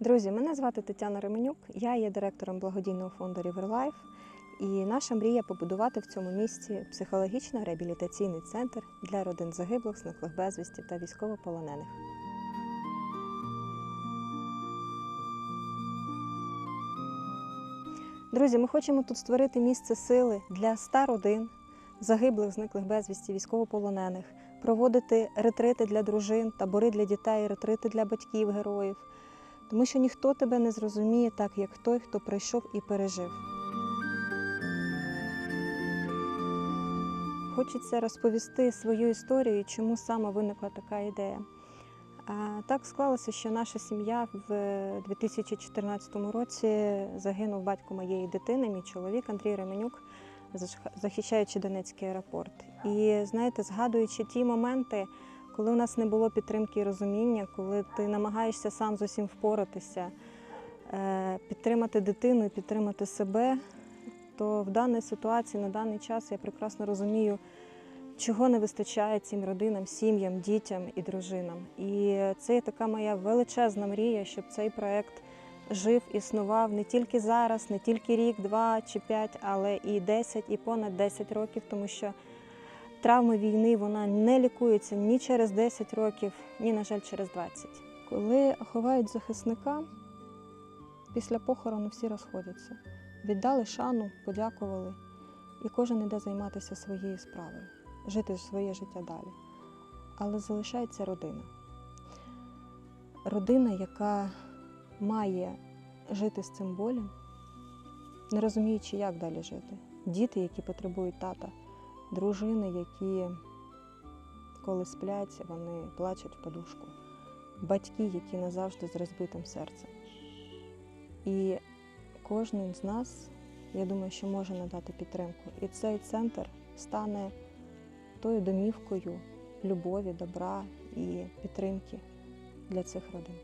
Друзі, мене звати Тетяна Ременюк. Я є директором благодійного фонду Riverlife. І наша мрія побудувати в цьому місці психологічно-реабілітаційний центр для родин загиблих, зниклих безвісті та військовополонених. Друзі, ми хочемо тут створити місце сили для ста родин, загиблих, зниклих безвісті, військовополонених, проводити ретрити для дружин, табори для дітей, ретрити для батьків героїв. Тому що ніхто тебе не зрозуміє так, як той, хто прийшов і пережив. Хочеться розповісти свою історію, чому саме виникла така ідея. Так склалося, що наша сім'я в 2014 році загинув батько моєї дитини, мій чоловік Андрій Ременюк, захищаючи Донецький аеропорт. І знаєте, згадуючи ті моменти, коли у нас не було підтримки і розуміння, коли ти намагаєшся сам з усім впоратися, е, підтримати дитину і підтримати себе, то в даній ситуації, на даний час я прекрасно розумію, чого не вистачає цим родинам, сім'ям, дітям і дружинам. І це є така моя величезна мрія, щоб цей проект жив, існував не тільки зараз, не тільки рік, два чи п'ять, але і 10, і понад 10 років, тому що травми війни вона не лікується ні через 10 років, ні, на жаль, через 20. Коли ховають захисника, після похорону всі розходяться. Віддали шану, подякували, і кожен іде займатися своєю справою, жити своє життя далі. Але залишається родина. Родина, яка має жити з цим болем, не розуміючи, як далі жити. Діти, які потребують тата, дружини, які, коли сплять, вони плачуть в подушку, батьки, які назавжди з розбитим серцем. І кожен з нас, я думаю, що може надати підтримку. І цей центр стане тою домівкою любові, добра і підтримки для цих родин.